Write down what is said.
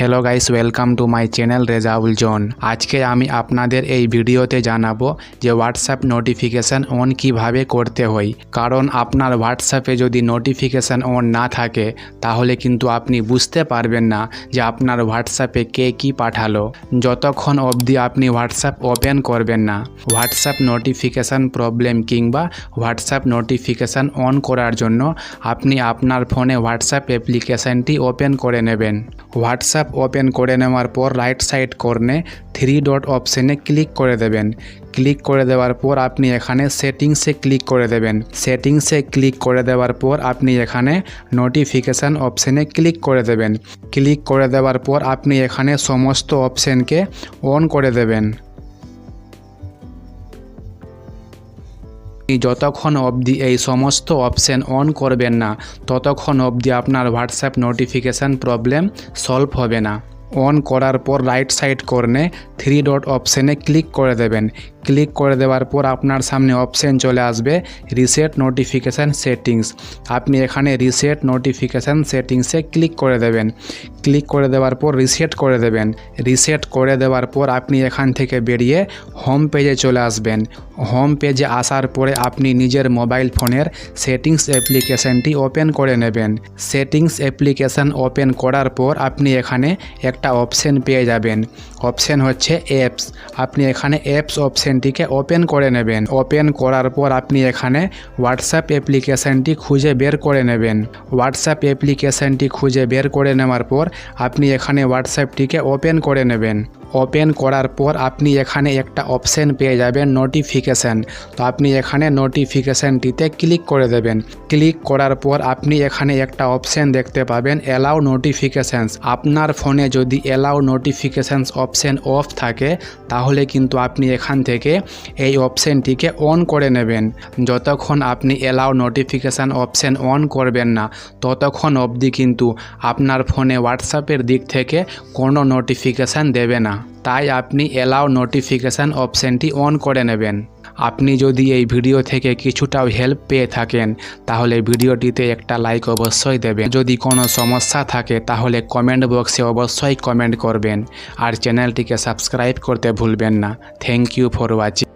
Hello guys welcome to my channel Rezaul জন আজকে আমি আপনাদের এই ভিডিওতে জানাব যে হোয়াটসঅ্যাপ নোটিফিকেশান অন কীভাবে করতে হয়। কারণ আপনার হোয়াটসঅ্যাপে যদি নোটিফিকেশান অন না থাকে, তাহলে কিন্তু আপনি বুঝতে পারবেন না যে আপনার হোয়াটসঅ্যাপে কে কি পাঠালো। যতক্ষণ অবধি আপনি হোয়াটসঅ্যাপ ওপেন করবেন না হোয়াটসঅ্যাপ নোটিফিকেশান প্রবলেম কিংবা হোয়াটসঅ্যাপ নোটিফিকেশান অন করার জন্য আপনি আপনার ফোনে হোয়াটসঅ্যাপ অ্যাপ্লিকেশানটি ওপেন করে নেবেন। হোয়াটসঅ্যাপ ওপেন করে নেওয়ার পর রাইট সাইড কর্নে থ্রি ডট অপশানে ক্লিক করে দেবেন। ক্লিক করে দেওয়ার পর আপনি এখানে সেটিংসে ক্লিক করে দেবেন। সেটিংসে ক্লিক করে দেওয়ার পর আপনি এখানে নোটিফিকেশান অপশানে ক্লিক করে দেবেন। ক্লিক করে দেওয়ার পর আপনি এখানে সমস্ত অপশানকে অন করে দেবেন। যতক্ষণ অবধি এই সমস্ত অপশান অন করবেন না, ততক্ষণ অবধি আপনার হোয়াটসঅ্যাপ নোটিফিকেশান প্রবলেম সলভ হবে না। অন করার পর রাইট সাইড কর্নে থ্রি ডট অপশানে ক্লিক করে দেবেন। ক্লিক করে দেওয়ার পর আপনার সামনে অপশান চলে আসবে রিসেট নোটিফিকেশান সেটিংস আপনি এখানে রিসেট নোটিফিকেশান সেটিংসে ক্লিক করে দেবেন। ক্লিক করে দেওয়ার পর রিসেট করে দেবেন। রিসেট করে দেওয়ার পর আপনি এখান থেকে বেরিয়ে হোম পেজে চলে আসবেন। হোম পেজে আসার পরে আপনি নিজের মোবাইল ফোনের সেটিংস অ্যাপ্লিকেশানটি ওপেন করে নেবেন। সেটিংস অ্যাপ্লিকেশান ওপেন করার পর আপনি এখানে একটা অপশান পেয়ে যাবেন। অপশান হচ্ছে অ্যাপস আপনি এখানে অ্যাপস অপশানটিকে ওপেন করে নেবেন। ওপেন করার পর আপনি এখানে হোয়াটসঅ্যাপ অ্যাপ্লিকেশানটি খুঁজে বের করে নেবেন। হোয়াটসঅ্যাপ অ্যাপ্লিকেশানটি খুঁজে বের করে নেওয়ার পর আপনি এখানে হোয়াটসঅ্যাপটিকে ওপেন করে নেবেন। ওপেন করার পর আপনি এখানে একটা অপশান পেয়ে যাবেন নোটিফিকেশান। তো আপনি এখানে নোটিফিকেশানটিতে ক্লিক করে দেবেন। ক্লিক করার পর আপনি এখানে একটা অপশান দেখতে পাবেন অ্যালাউ নোটিফিকেশানস। আপনার ফোনে যদি অ্যালাউ নোটিফিকেশানস অপশান অফ থাকে, তাহলে কিন্তু আপনি এখান থেকে এই অপশানটিকে অন করে নেবেন। যতক্ষণ আপনি অ্যালাউ নোটিফিকেশান অপশান অন করবেন না, ততক্ষণ অবধি কিন্তু আপনার ফোনে হোয়াটসঅ্যাপের দিক থেকে কোনো নোটিফিকেশান দেবে না। তাই আপনি অ্যালাউ নোটিফিকেশান অপশানটি অন করে নেবেন। আপনি যদি এই ভিডিও থেকে কিছুটাও হেল্প পেয়ে থাকেন, তাহলে ভিডিওটিতে একটা লাইক অবশ্যই দেবেন। যদি কোনো সমস্যা থাকে, তাহলে কমেন্ট বক্সে অবশ্যই কমেন্ট করবেন। আর চ্যানেলটিকে সাবস্ক্রাইব করতে ভুলবেন না। Thank you for watching